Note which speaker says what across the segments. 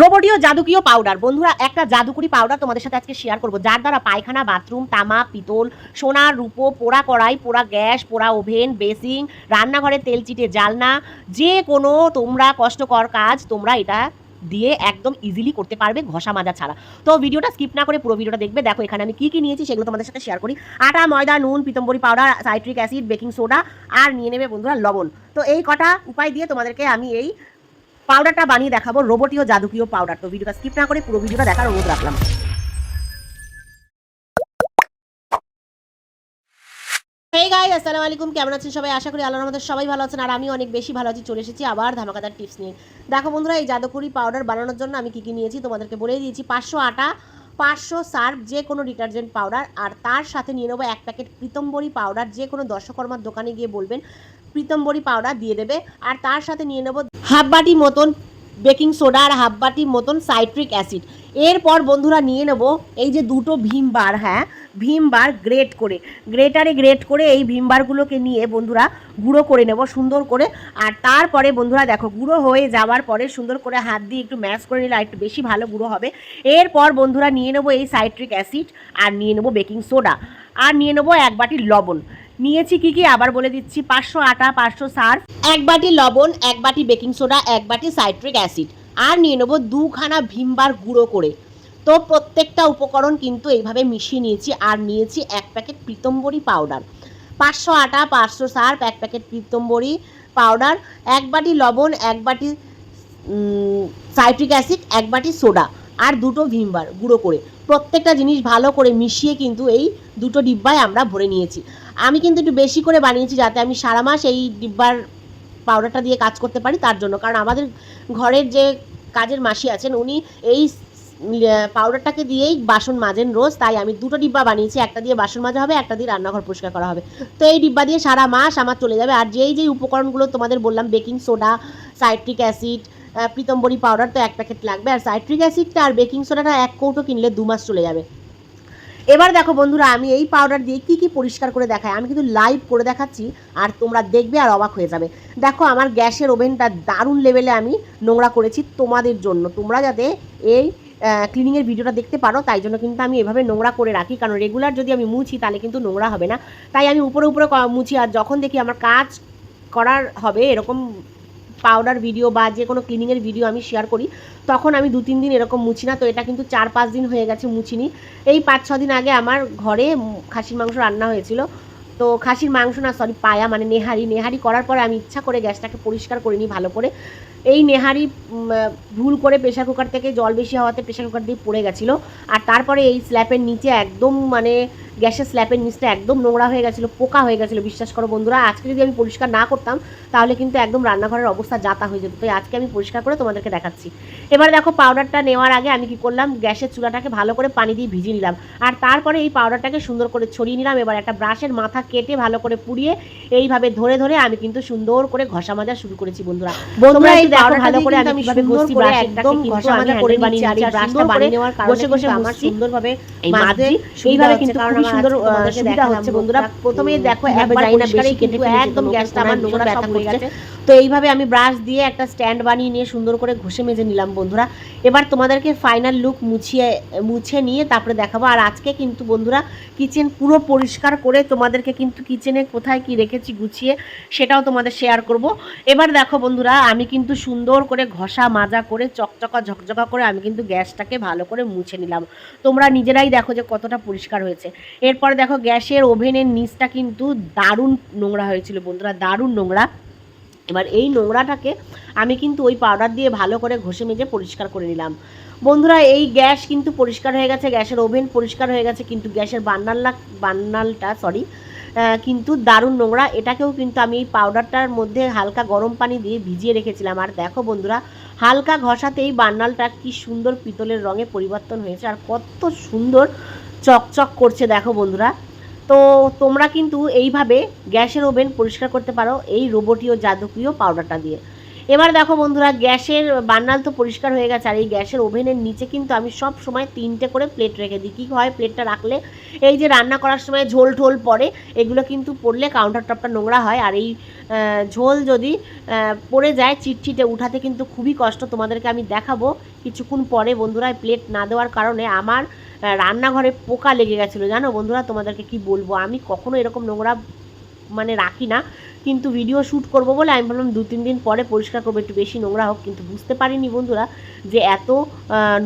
Speaker 1: রোবটীয় জাদুকীয় powder বন্ধুরা, একটা জাদুকরি powder তোমাদের সাথে আজকে শেয়ার করব। যার দ্বারা পায়খানা বাথরুম তামা, পিতল সোনার রূপো, পোড়া কড়াই, পোড়া গ্যাস, পোড়া ওভেন বেসিং রান্নাঘরে তেল চিটে জালনা যে কোনো তোমরা কষ্টকর কাজ তোমরা এটা দিয়ে একদম ইজিলি করতে পারবে ঘষা মাজা ছাড়া। তো ভিডিওটা স্কিপ না করে পুরো ভিডিওটা দেখবে। দেখো, এখানে আমি কী কী নিয়েছি সেগুলো তোমাদের সাথে শেয়ার করি। আটা, ময়দা, নুন, Pitambari powder citric acid baking soda আর নিয়ে নেবে বন্ধুরা লবণ। তো এই কটা উপায় দিয়ে তোমাদেরকে আমি এই পাউডারটা বানিয়ে দেখাবো, রোবটীয় জাদুকীয় পাউডার। তো ভিডিওটা স্কিপ না করে পুরো ভিডিওটা দেখার অনুরোধ রাখলাম। হেই আসসালামু আলাইকুম। কেমন আছেন সবাই? আশা করি আল্লাহর আমাদের সবাই ভালো আছেন। আর আমি অনেক বেশি ভালো আছি। চলে এসেছি আবার ধামাকাদার টিপস নিয়ে। দেখো বন্ধুরা, এই জাদুকরি পাউডার বানানোর জন্য আমি কী কী নিয়েছি তোমাদেরকে বলেই দিয়েছি। পাঁচশো আটা, পাঁচশো সার্ফ, যে কোনো ডিটারজেন্ট পাউডার আর তার সাথে নিয়ে নেব এক প্যাকেট প্রীতম্বরী পাউডার যে কোনো দর্শকর্মার দোকানে গিয়ে বলবেন প্রীতম্বরী পাউডার দিয়ে দেবে। আর তার সাথে নিয়ে নেব হাফ বাটি মতন বেকিং সোডা আর হাফ বাটি মতন সাইট্রিক অ্যাসিড। এরপর বন্ধুরা নিয়ে নেব এই যে দুটো ভীম বার হ্যাঁ ভীম বার গ্রেট করে। গ্রেটারে গ্রেট করে এই ভীম বারগুলোকে নিয়ে বন্ধুরা গুঁড়ো করে নেব সুন্দর করে। আর তারপরে বন্ধুরা দেখো, গুঁড়ো হয়ে যাওয়ার পরে সুন্দর করে হাত দিয়ে একটু ম্যাশ করে নিলে একটু বেশি ভালো গুঁড়ো হবে। এরপর বন্ধুরা নিয়ে নেব এই সাইট্রিক অ্যাসিড আর নিয়ে নেব বেকিং সোডা। আর নিয়ে নেব এক বাটি লবণ। নিয়েছি কি কি? আবার বলে দিচ্ছি, পাঁচশো আটা, পাঁচশো সার্ফ, এক বাটি লবণ, এক বাটি বেকিং সোডা, এক বাটি সাইট্রিক অ্যাসিড। আর নিয়ে নেব দুখানা ভীমবার গুঁড়ো করে। তো প্রত্যেকটা উপকরণ কিন্তু এইভাবে মিশিয়ে নিয়েছি, আর নিয়েছি এক প্যাকেট প্রীতম্বরী পাউডার। পাঁচশো আটা, পাঁচশো সার্ফ, এক প্যাকেট প্রীতম্বরী পাউডার, এক বাটি লবণ, এক বাটি সাইট্রিক অ্যাসিড, এক বাটি সোডা, আর দুটো ভিমবার গুঁড়ো করে। প্রত্যেকটা জিনিস ভালো করে মিশিয়ে কিন্তু এই দুটো ডিব্বায় আমরা ভরে নিয়েছি। আমি কিন্তু একটু বেশি করে বানিয়েছি যাতে আমি সারা মাস এই ডিব্বার পাউডারটা দিয়ে কাজ করতে পারি তার জন্য। কারণ আমাদের ঘরের যে কাজের মাসি আছেন, উনি এই পাউডারটাকে দিয়েই বাসন মাজেন রোজ। তাই আমি দুটো ডিব্বা বানিয়েছি, একটা দিয়ে বাসন মাজা হবে, একটা দিয়ে রান্নাঘর পরিষ্কার করা হবে। তো এই ডিব্বা দিয়ে সারা মাস আমার চলে যাবে। আর যেই যেই উপকরণগুলো তোমাদের বললাম baking soda citric acid Pitambari powder তো এক প্যাকেট লাগবে। আর সাইট্রিক অ্যাসিডটা আর বেকিং সোডাটা এক কৌটো কিনলে দু মাস চলে যাবে। এবার দেখো বন্ধুরা, আমি এই পাউডার দিয়ে কি কি পরিষ্কার করে দেখাই? আমি কিন্তু লাইভ করে দেখাচ্ছি আর তোমরা দেখবে আর অবাক হয়ে যাবে। দেখো আমার গ্যাসের ওভেনটা দারুণ লেভেলে আমি নোংরা করেছি তোমাদের জন্য। তোমরা যাতে এই ক্লিনিংয়ের ভিডিওটা দেখতে পারো, তাই জন্য কিন্তু আমি এভাবে নোংরা করে রাখি। কারণ রেগুলার যদি আমি মুছি, তাহলে কিন্তু নোংরা হবে না। তাই আমি উপরে উপরে মুছি আর যখন দেখি আমার কাজ করার হবে এরকম পাউডার ভিডিও বা যে কোনো ক্লিনিংয়ের ভিডিও আমি শেয়ার করি, তখন আমি দু, তিন দিন এরকম মুছি না, তো এটা কিন্তু চার, পাঁচ দিন হয়ে গেছে মুছিনি। এই পাঁচ, ছ দিন আগে আমার ঘরে খাসির মাংস রান্না হয়েছিল। তো খাসির মাংস না সরি পায়া মানে নেহারি নেহারি করার পরে আমি ইচ্ছা করে গ্যাসটাকে পরিষ্কার করে নিই ভালো করে। এই নেহারি ভুল করে প্রেশার কুকার থেকে জল বেশি হওয়াতে প্রেশার কুকার দিয়ে পড়ে গেছিল। আর তারপরে এই স্ল্যাপের নিচে একদম মানে গ্যাসের স্ল্যাপের নিচটা একদম নোংরা হয়ে গেছিল পোকা হয়ে গেছিল। বিশ্বাস করো বন্ধুরা আজকে যদি আমি পরিষ্কার না করতাম তাহলে কিন্তু একদম রান্নাঘরের অবস্থা যাতা হয়ে যেত। তাই আজকে আমি পরিষ্কার করে তোমাদেরকে দেখাচ্ছি। এবার দেখো পাউডারটা নেওয়ার আগে আমি কি করলাম গ্যাসের চুলাটাকে ভালো করে পানি দিয়ে ভিজিয়ে নিলাম। আর তারপরে এই পাউডারটাকে সুন্দর করে ছড়িয়ে নিলাম। এবার একটা ব্রাশের মাথা কেটে ভালো করে পুড়িয়ে এইভাবে ধরে ধরে আমি কিন্তু সুন্দর করে ঘষা মাজা শুরু করেছি বন্ধুরা। বন্ধুরা এই দেখো ভালো করে আমি কীভাবে ব্রাশ একদম ঘষা মাজা করে বানিয়ে আর ব্রাশটা বানিয়ে নেওয়ার কারণে বসে বসে আমার সুন্দরভাবে এই এইভাবে কিন্তু খুবই সুন্দর আহ, সুবিধা হচ্ছে বন্ধুরা। প্রথমে দেখো একবার পরিষ্কারই কিন্তু একদম গ্যাসটা আমার নোংরা সব হয়ে গেছে। তো এইভাবে আমি ব্রাশ দিয়ে একটা স্ট্যান্ড বানিয়ে নিয়ে সুন্দর করে ঘষে মেজে নিলাম, বন্ধুরা। এবার তোমাদেরকে ফাইনাল লুক মুছিয়ে, মুছে নিয়ে তারপরে দেখাবো। আর আজকে কিন্তু, বন্ধুরা কিচেন পুরো পরিষ্কার করে তোমাদেরকে কিন্তু কিচেনে কোথায় কি রেখেছি গুছিয়ে সেটাও তোমাদের শেয়ার করব। এবার দেখো, বন্ধুরা, আমি কিন্তু সুন্দর করে ঘষা, মাজা করে, চকচকা, ঝকঝকা করে আমি কিন্তু গ্যাসটাকে ভালো করে মুছে নিলাম। তোমরা নিজেরাই দেখো যে কতটা পরিষ্কার হয়েছে। এরপরে দেখো, গ্যাসের ওভেনের নিচটা কিন্তু দারুণ নোংরা হয়েছিল, বন্ধুরা, দারুণ নোংরা। এবার এই নোংরাটাকে আমি কিন্তু ওই পাউডার দিয়ে ভালো করে ঘষে মেজে পরিষ্কার করে নিলাম। বন্ধুরা, এই গ্যাস কিন্তু পরিষ্কার হয়ে গেছে, গ্যাসের ওভেন পরিষ্কার হয়ে গেছে, কিন্তু গ্যাসের বান্নাল্লা বান্নালটা সরি কিন্তু দারুণ নোংরা। এটাকেও কিন্তু আমি এই পাউডারটার মধ্যে হালকা গরম পানি দিয়ে ভিজিয়ে রেখেছিলাম। আর দেখো বন্ধুরা, হালকা ঘষাতেই বান্নালটা কি সুন্দর পিতলের রঙে পরিবর্তন হয়েছে, আর কত সুন্দর চকচক করছে, দেখো বন্ধুরা। তো তোমরা কিন্তু এইভাবে গ্যাসের ওভেন পরিষ্কার করতে পারো এই রোবটীয় জাদুকীয় পাউডারটা দিয়ে। এবার দেখো বন্ধুরা, গ্যাসের বান্নাল তো পরিষ্কার হয়ে গেছে, আর এই গ্যাসের ওভেনের নিচে কিন্তু আমি সব সময় তিনটে করে প্লেট রেখে দিই। কী হয়, প্লেটটা রাখলে এই যে রান্না করার সময় ঝোল ঠোল পড়ে, এগুলো কিন্তু পড়লে কাউন্টার টপটা নোংরা হয়। আর এই ঝোল যদি পড়ে যায় চিটচিটে উঠাতে কিন্তু খুবই কষ্ট। তোমাদেরকে আমি দেখাবো কিছুক্ষণ পরে বন্ধুরা প্লেট না দেওয়ার কারণে আমার রান্নাঘরে পোকা লেগে গেছিল, জানো বন্ধুরা? তোমাদেরকে কি বলব? আমি কখনো এরকম নোংরা মানে রাখি না। কিন্তু ভিডিও শ্যুট করব বলে আমি ভাবলাম দু, তিন দিন পরে পরিষ্কার করব, একটু বেশি নোংরা হোক। কিন্তু বুঝতে পারিনি বন্ধুরা যে এত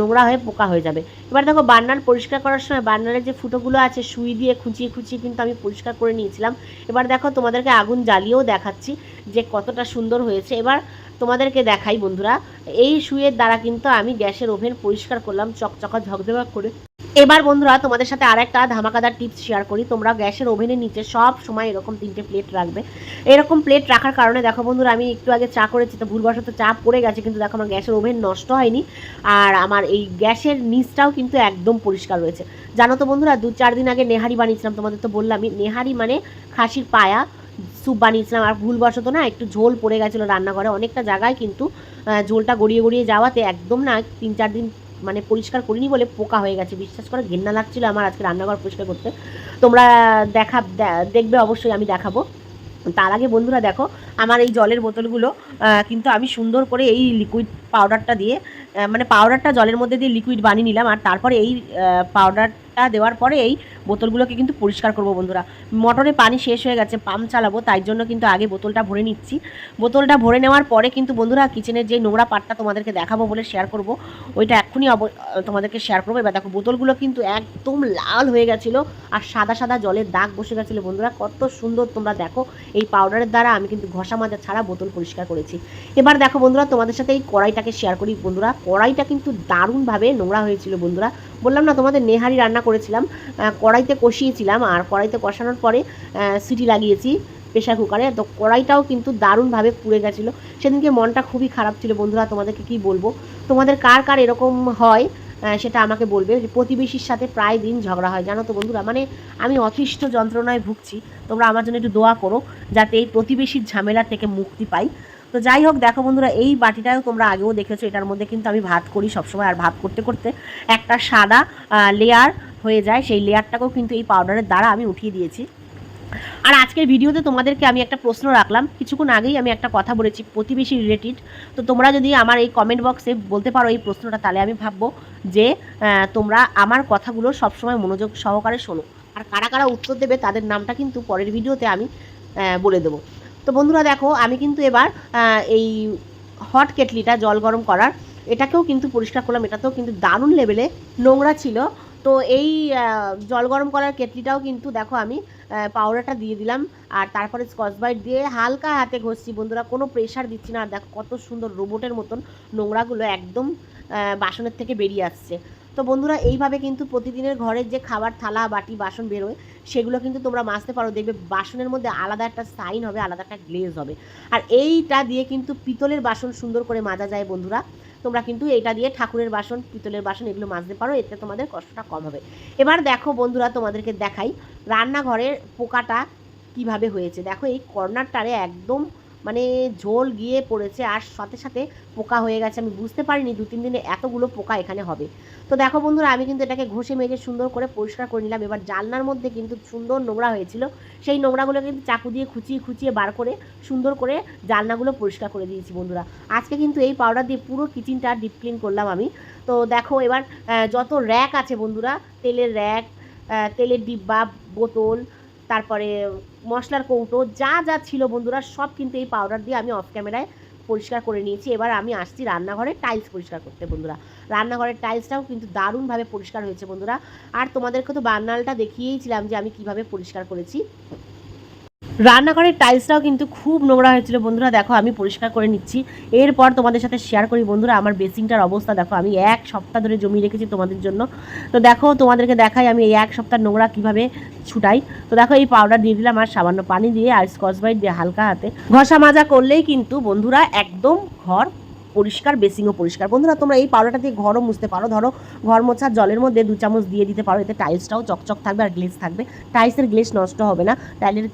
Speaker 1: নোংরা হয়ে পোকা হয়ে যাবে। এবার দেখো বার্নার পরিষ্কার করার সময় বার্নারের যে ফুটোগুলো আছে, সুই দিয়ে খুঁচিয়ে খুঁচিয়ে কিন্তু আমি পরিষ্কার করে নিয়েছিলাম। এবার দেখো, তোমাদেরকে আগুন জ্বালিয়েও দেখাচ্ছি যে কতটা সুন্দর হয়েছে। এবার তোমাদেরকে দেখাই বন্ধুরা, এই সুইয়ের দ্বারা কিন্তু আমি গ্যাসের ওভেন পরিষ্কার করলাম, চকচকা ঝকঝকা করে। এবার বন্ধুরা, তোমাদের সাথে আর একটা ধামাকাদার টিপস শেয়ার করি। তোমরা গ্যাসের ওভেনের নিচে সব সময় এরকম তিনটে প্লেট রাখবে। এরকম প্লেট রাখার কারণে, দেখো বন্ধুরা, আমি একটু আগে চা করেছি, তো ভুলবশত চা পড়ে গেছে, কিন্তু দেখো আমার গ্যাসের ওভেন নষ্ট হয়নি। আর আমার এই গ্যাসের নিচটাও কিন্তু একদম পরিষ্কার রয়েছে। জানো তো বন্ধুরা, দু চার দিন আগে নেহারি বানিয়েছিলাম, তোমাদের তো বললামই। নেহারি মানে খাসির পায়া, স্যুপ বানিয়েছিলাম। আর ভুলবশত না, একটু ঝোল পড়ে গেছিল রান্নাঘরে। অনেকটা জায়গায় কিন্তু ঝোলটা গড়িয়ে গড়িয়ে যাওয়াতে একদম না, তিন চার দিন মানে পরিষ্কার করিনি বলে পোকা হয়ে গেছে। বিশ্বাস করে, ঘেন্না লাগছিল আমার আজকে রান্নাঘর পরিষ্কার করতে। তোমরা দেখা দেখবে অবশ্যই, আমি দেখাবো। তার আগে বন্ধুরা দেখো, আমার এই জলের বোতলগুলো কিন্তু আমি সুন্দর করে এই লিকুইড পাউডারটা দিয়ে মানে পাউডারটা জলের মধ্যে দিয়ে লিকুইড বানিয়ে নিলাম। আর তারপরে এই পাউডারটা দেওয়ার পরে এই বোতলগুলোকে কিন্তু পরিষ্কার করব বন্ধুরা। মোটরে পানি শেষ হয়ে গেছে, পাম্প চালাবো, তাই জন্য কিন্তু আগে বোতলটা ভরে নিচ্ছি। বোতলটা ভরে নেওয়ার পরে কিন্তু বন্ধুরা কিচেনের যে নোংরা পাটটা তোমাদেরকে দেখাবো বলে শেয়ার করব, ওইটা এক্ষুনি অব- তোমাদেরকে শেয়ার করব। এবার দেখো, বোতলগুলো কিন্তু একদম লাল হয়ে গেছিল আর সাদা সাদা জলের দাগ বসে গেছিল বন্ধুরা। কত সুন্দর তোমরা দেখো, এই পাউডারের দ্বারা আমি কিন্তু ঘষা মাজা ছাড়া বোতল পরিষ্কার করেছি। এবার দেখো বন্ধুরা, তোমাদের সাথে এই কড়াইটাকে শেয়ার করি। বন্ধুরা, কড়াইটা কিন্তু দারুণভাবে নোংরা হয়েছিল বন্ধুরা। বললাম না, তোমাদের নেহারি রান্না করেছিলাম। কড়াইতে কষিয়েছিলাম আর কড়াইতে কষানোর পরে সিটি লাগিয়েছি প্রেশার কুকারে। তো কড়াইটাও কিন্তু দারুণভাবে পুড়ে গেছিল। সেদিনকে মনটা খুবই খারাপ ছিল। বন্ধুরা, তোমাদেরকে কি বলব? তোমাদের কার কার এরকম হয় সেটা আমাকে বলবে। প্রতিবেশীর সাথে প্রায় দিন ঝগড়া হয়, জানো তো বন্ধুরা? মানে আমি অতিষ্ঠ যন্ত্রণায় ভুগছি। তোমরা আমার জন্য একটু দোয়া করো, যাতে এই প্রতিবেশীর ঝামেলা থেকে মুক্তি পাই। তো যাই হোক, দেখো বন্ধুরা, এই বাটিটাও তোমরা আগেও দেখেছ, এটার মধ্যে কিন্তু আমি ভাত করি সবসময়, আর ভাত করতে করতে একটা সাদা লেয়ার হয়ে যায়, সেই লেয়ারটাকেও কিন্তু এই পাউডারের দ্বারা আমি উঠিয়ে দিয়েছি। আর আজকের ভিডিওতে তোমাদেরকে আমি একটা প্রশ্ন রাখলাম, কিছুক্ষণ আগেই আমি একটা কথা বলেছি, প্রতিবেশী রিলেটেড তো তোমরা যদি আমার এই কমেন্ট বক্সে বলতে পারো এই প্রশ্নটা, তাহলে আমি ভাববো যে তোমরা আমার কথাগুলো সবসময় মনোযোগ সহকারে শোনো। আর কারা কারা উত্তর দেবে, তাদের নামটা কিন্তু পরের ভিডিওতে আমি বলে দেবো। তো বন্ধুরা দেখো, আমি কিন্তু এবার এই হট কেটলিটা জল গরম করার, এটাকেও কিন্তু পরিষ্কার করলাম, এটাতেও কিন্তু দারুণ লেভেলে নোংরা ছিল। তো এই জল গরম করার কেটলিটাও কিন্তু দেখো আমি পাউডারটা দিয়ে দিলাম, আর তারপরে স্কচ ব্রাইট দিয়ে হালকা হাতে ঘষছি। বন্ধুরা কোনো প্রেশার দিচ্ছি না, আর দেখো কত সুন্দর রোবটের মতন নোংরাগুলো একদম বাসনের থেকে বেরিয়ে আসছে। তো বন্ধুরা, এইভাবে কিন্তু প্রতিদিনের ঘরের যে খাবার, থালা, বাটি, বাসন বেরোয়, সেগুলো কিন্তু তোমরা মাজতে পারো। দেখবে বাসনের মধ্যে আলাদা একটা সাইন হবে, আলাদা একটা গ্লেজ হবে। আর এইটা দিয়ে কিন্তু পিতলের বাসন সুন্দর করে মাজা যায় বন্ধুরা। তোমরা কিন্তু এটা দিয়ে ঠাকুরের বাসন, পিতলের বাসন এগুলো মাজতে পারো, এতে তোমাদের কষ্টটা কম হবে। এবার দেখো বন্ধুরা, তোমাদেরকে দেখাই রান্নাঘরের পোকাটা কীভাবে হয়েছে। দেখো এই কর্নারটারে একদম মানে ঝোল গিয়ে পড়েছে আর সাথে সাথে পোকা হয়ে গেছে। আমি বুঝতে পারিনি দু তিন দিনে এতগুলো পোকা এখানে হবে। তো দেখো বন্ধুরা, আমি কিন্তু এটাকে ঘষে মেজে সুন্দর করে পরিষ্কার করে নিলাম। এবার জানলার মধ্যে কিন্তু সুন্দর নোংরা হয়েছিল। সেই নোংরাগুলো কিন্তু চাকু দিয়ে খুঁচিয়ে খুঁচিয়ে বার করে সুন্দর করে জানলাগুলো পরিষ্কার করে দিয়েছি বন্ধুরা। আজকে কিন্তু এই পাউডার দিয়ে পুরো কিচেনটা ডিপ ক্লিন করলাম আমি। তো দেখো এবার যত র্যাক আছে বন্ধুরা, তেলের র্যাক তেলের ডিব্বা, বোতল তারপরে মশলার কৌটো, যা যা ছিল বন্ধুরা সব কিন্তু এই পাউডার দিয়ে আমি অফ ক্যামেরায় পরিষ্কার করে নিয়েছি। এবার আমি আসছি রান্নাঘরে টাইলস পরিষ্কার করতে বন্ধুরা। রান্নাঘরের টাইলসটাও কিন্তু দারুণভাবে পরিষ্কার হয়েছে বন্ধুরা। আর তোমাদেরকে তো বার্নালটা দেখিয়েইছিলাম যে আমি কীভাবে পরিষ্কার করেছি। রান্নাঘরের টাইলসটাও কিন্তু খুব নোংরা হয়েছিল। বন্ধুরা, দেখো, আমি পরিষ্কার করে নিচ্ছি। এরপর তোমাদের সাথে শেয়ার করি, বন্ধুরা, আমার বেসিংটার অবস্থা। দেখো, আমি এক সপ্তাহ ধরে জমি রেখেছি তোমাদের জন্য। তো দেখো, তোমাদেরকে দেখাই, আমি এই এক সপ্তাহ নোংরা কীভাবে ছুটাই। তো দেখো, এই পাউডার দিয়ে দিলাম আর সামান্য পানি দিয়ে আর স্কচ ব্রাইট দিয়ে হালকা হাতে ঘষা মাজা করলেই কিন্তু, বন্ধুরা, একদম ঘর পরিষ্কার, বেসিংও পরিষ্কার। বন্ধুরা, তোমরা এই পাউডারটা দিয়ে ঘরও মুছতে পারো। ধরো, ঘর মোছার জলের মধ্যে দু চামচ দিয়ে দিতে পারো। এতে টাইলসটাও চকচক থাকবে আর গ্লেজ থাকবে। টাইলসের গ্লেজ নষ্ট হবে না। টাইলের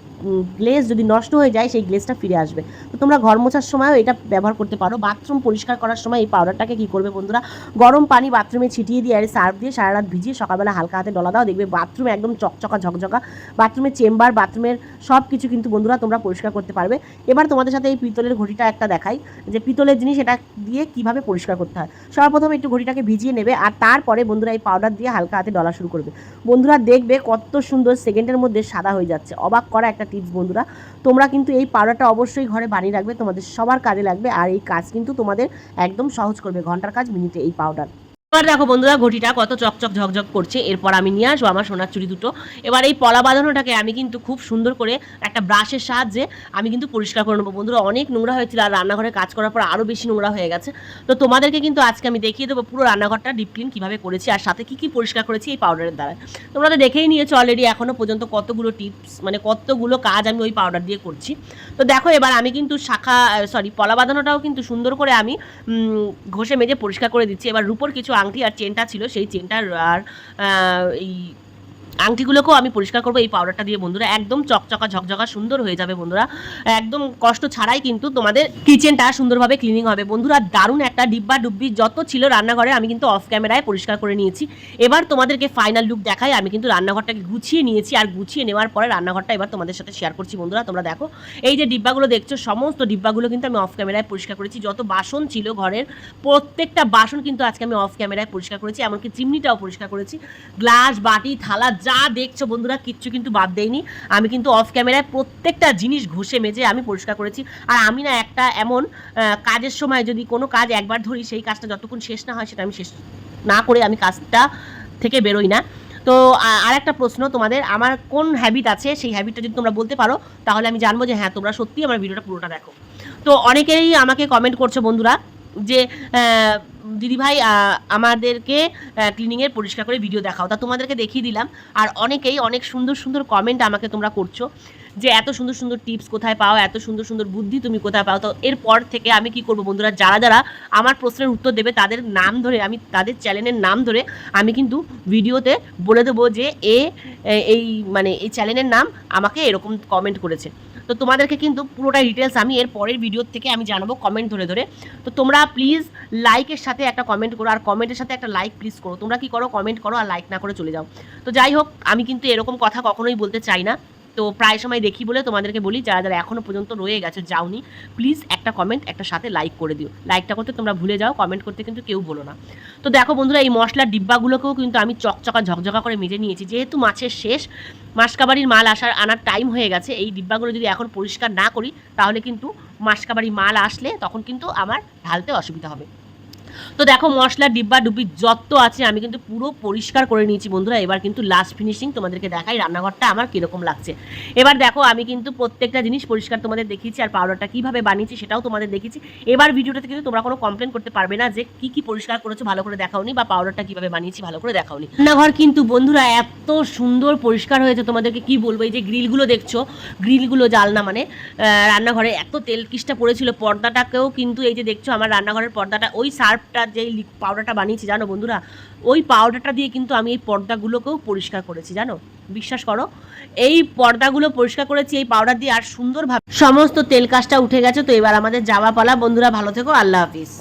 Speaker 1: গ্লেজ যদি নষ্ট হয়ে যায়, সেই গ্লেজটা ফিরে আসবে। তো তোমরা ঘর মোছার সময়ও এটা ব্যবহার করতে পারো। বাথরুম পরিষ্কার করার সময় এই পাউডারটাকে কী করবে বন্ধুরা? গরম পানি বাথরুমে ছিটিয়ে দিয়ে আর সার্ফ দিয়ে সারা রাত ভিজিয়ে সকালবেলা হালকা হাতে ডলা দাও। দেখবে বাথরুম একদম চকচকা, ঝকঝকা। বাথরুমের চেম্বার বাথরুমের সব কিছু কিন্তু বন্ধুরা তোমরা পরিষ্কার করতে পারবে। এবার তোমাদের সাথে এই পিতলের ঘড়িটা একটা দেখাই। যে পিতলের জিনিস, এটা দিয়ে কীভাবে পরিষ্কার করতে হয়? সর্বপ্রথম একটু ঘড়িটাকে ভিজিয়ে নেবে আর তারপরে বন্ধুরা এই পাউডার দিয়ে হালকা হাতে ডলা শুরু করবে। বন্ধুরা দেখবে কত সুন্দর সেকেন্ডের মধ্যে সাদা হয়ে যাচ্ছে। অবাক করা একটা টিপস বন্ধুরা। তোমরা কিন্তু এই পাউডারটা অবশ্যই ঘরে বানিয়ে রাখবে, তোমাদের সবার কাজে লাগবে আর এই কাজ কিন্তু তোমাদের একদম সহজ করবে। ঘণ্টার কাজ মিনিটে এই পাউডার এবার দেখো বন্ধুরা ঘটিটা কত চকচক ঝকঝক করছে। এরপর আমি নিয়ে আসব আমার সোনার চুড়ি দুটো। এবার এই পলা বাঁধানোটাকে আমি কিন্তু খুব সুন্দর করে একটা ব্রাশের সাহায্যে আমি কিন্তু পরিষ্কার করে নেব। বন্ধুরা অনেক নোংরা হয়েছিল আর রান্নাঘরে কাজ করার পর আরও বেশি নোংরা হয়ে গেছে। তো তোমাদেরকে কিন্তু আজকে আমি দেখিয়ে দেবো পুরো রান্নাঘরটা ডিপ ক্লিন কীভাবে করেছি আর সাথে কী কী পরিষ্কার করেছি এই পাউডারের দ্বারা তোমরা তো দেখেই নিয়েছো অলরেডি এখনও পর্যন্ত কতগুলো টিপস মানে কতগুলো কাজ আমি ওই পাউডার দিয়ে করছি। তো দেখো এবার আমি কিন্তু শাখা সরি পলা বাঁধানোটাও কিন্তু সুন্দর করে আমি ঘষে মেজে পরিষ্কার করে দিচ্ছি। এবার রূপোর কিছু আংটি আর চেনটা ছিল সেই চেনটার আর এই আংটিগুলোকেও আমি পরিষ্কার করব, এই পাউডারটা দিয়ে বন্ধুরা, একদম চকচকা, ঝকঝকা, সুন্দর হয়ে যাবে বন্ধুরা। একদম কষ্ট ছাড়াই কিন্তু তোমাদের কিচেনটা সুন্দরভাবে ক্লিনিং হবে। বন্ধুরা, দারুণ একটা ডিব্বা ডুব্বি যত ছিল রান্নাঘরে আমি কিন্তু অফ ক্যামেরায় পরিষ্কার করে নিয়েছি। এবার তোমাদেরকে ফাইনাল লুক দেখাই, আমি কিন্তু রান্নাঘরটাকে গুছিয়ে নিয়েছি আর গুছিয়ে নেওয়ার পরে রান্নাঘরটা এবার তোমাদের সাথে শেয়ার করছি বন্ধুরা, তোমরা দেখো। এই যে ডিব্বাগুলো দেখছ, সমস্ত ডিব্বাগুলো কিন্তু আমি অফ ক্যামেরায় পরিষ্কার করেছি। যত বাসন ছিল ঘরের, প্রত্যেকটা বাসন কিন্তু আজকে আমি অফ ক্যামেরায় পরিষ্কার করেছি, এমনকি চিমনিটাও পরিষ্কার করেছি। গ্লাস, বাটি, থালা যা দেখছ বন্ধুরা, কিচ্ছু কিন্তু বাদ দেয়নি আমি কিন্তু অফ ক্যামেরায় প্রত্যেকটা জিনিস ঘষে মেজে আমি পরিষ্কার করেছি। আর আমি না একটা এমন কাজের সময় যদি কোনো কাজ একবার ধরি, সেই কাজটা যতক্ষণ শেষ না হয় সেটা আমি শেষ না করে আমি কাজটা থেকে বেরোই না। তো আর একটা প্রশ্ন তোমাদের, আমার কোন হ্যাবিট আছে? সেই হ্যাবিটটা যদি তোমরা বলতে পারো, তাহলে আমি জানব যে হ্যাঁ তোমরা সত্যি আমার ভিডিওটা পুরোটা দেখো। তো অনেকেই আমাকে কমেন্ট করছ বন্ধুরা, যে দিদিভাই আমাদেরকে ক্লিনিংয়ের পরিষ্কার করে ভিডিও দেখাও। তা তোমাদেরকে দেখিয়ে দিলাম। আর অনেকেই অনেক সুন্দর সুন্দর কমেন্ট আমাকে তোমরা করছ যে এত সুন্দর সুন্দর টিপস কোথায় পাও, এত সুন্দর সুন্দর বুদ্ধি তুমি কোথায় পাও। তো এরপর থেকে আমি কি করব বন্ধুরা, যারা যারা আমার প্রশ্নের উত্তর দেবে, তাদের নাম ধরে, আমি তাদের চ্যানেলের নাম ধরে আমি কিন্তু ভিডিওতে বলে দেবো যে এ- এই মানে এই চ্যানেলের নাম আমাকে এরকম কমেন্ট করেছে। তো তোমাদেরকে কিন্তু পুরোটা ডিটেলস আমি এর পরের ভিডিওর থেকে আমি জানাব কমেন্ট ধরে ধরে। তো তোমরা প্লিজ লাইকের সাথে একটা কমেন্ট করো আর কমেন্টের সাথে একটা লাইক প্লিজ করো। তোমরা কি করো? কমেন্ট করো আর লাইক না করে চলে যাও। তো যাই হোক, আমি কিন্তু এরকম কথা কখনোই বলতে চাই না। তো প্রায় সময় দেখি বলে তোমাদেরকে বলি, যারা যারা এখনও পর্যন্ত রয়ে গেছে, যাওনি প্লিজ একটা কমেন্ট একটা সাথে লাইক করে দিও। লাইকটা করতে তোমরা ভুলে যাও কমেন্ট করতে কিন্তু কেউ বলো না। তো দেখো বন্ধুরা, এই মশলার ডিব্বাগুলোকেও কিন্তু আমি চকচকা, ঝকঝকা করে মেজে নিয়েছি। যেহেতু মাছের শেষ, মাসকাবাড়ির মাল আসার, আনার টাইম হয়ে গেছে, এই ডিব্বাগুলো যদি এখন পরিষ্কার না করি, তাহলে কিন্তু মাসকাবাড়ির মাল আসলে তখন কিন্তু আমার ঢালতে অসুবিধা হবে। তো দেখো মশলা, ডিব্বা ডুব্বি যত আছে, আমি কিন্তু পুরো পরিষ্কার করে নিয়েছি বন্ধুরা। এবার কিন্তু লাস্ট ফিনিশিং তোমাদেরকে দেখাই, রান্নাঘরটা আমার কীরকম লাগছে। এবার দেখো, আমি কিন্তু প্রত্যেকটা জিনিস পরিষ্কার তোমাদের দেখিয়েছি, আর পাউডারটা কীভাবে বানিয়েছি সেটাও তোমাদের দেখিয়েছি। এবার ভিডিওটাতে কিন্তু তোমরা কোনো কমপ্লেন করতে পারবে না যে কি কি পরিষ্কার করেছ, ভালো করে দেখাওনি, বা পাউডারটা কীভাবে বানিয়েছি, ভালো করে দেখাওনি। রান্নাঘর কিন্তু বন্ধুরা এত সুন্দর পরিষ্কার হয়েছে, তোমাদেরকে কি বলব, এই যে গ্রিলগুলো দেখছ, গ্রিলগুলো জালনা মানে রান্নাঘরে এত তেল কিসটা পড়েছিল, পর্দাটাকেও কিন্তু এই যে দেখছ, আমার রান্নাঘরের পর্দাটা, ওই সার্ফটা যেই পাউডারটা বানিয়েছি, জানো বন্ধুরা? ওই পাউডারটা দিয়ে কিন্তু আমি এই পর্দাগুলোকেও পরিষ্কার করেছি, জানো? বিশ্বাস করো? এই পর্দাগুলো পরিষ্কার করেছি, এই পাউডার দিয়ে আর সুন্দরভাবে সমস্ত তেল কাজটা উঠে গেছে, তো এবার আমাদের যাওয়া পালা। বন্ধুরা, ভালো থেকো, আল্লাহ হাফিজ।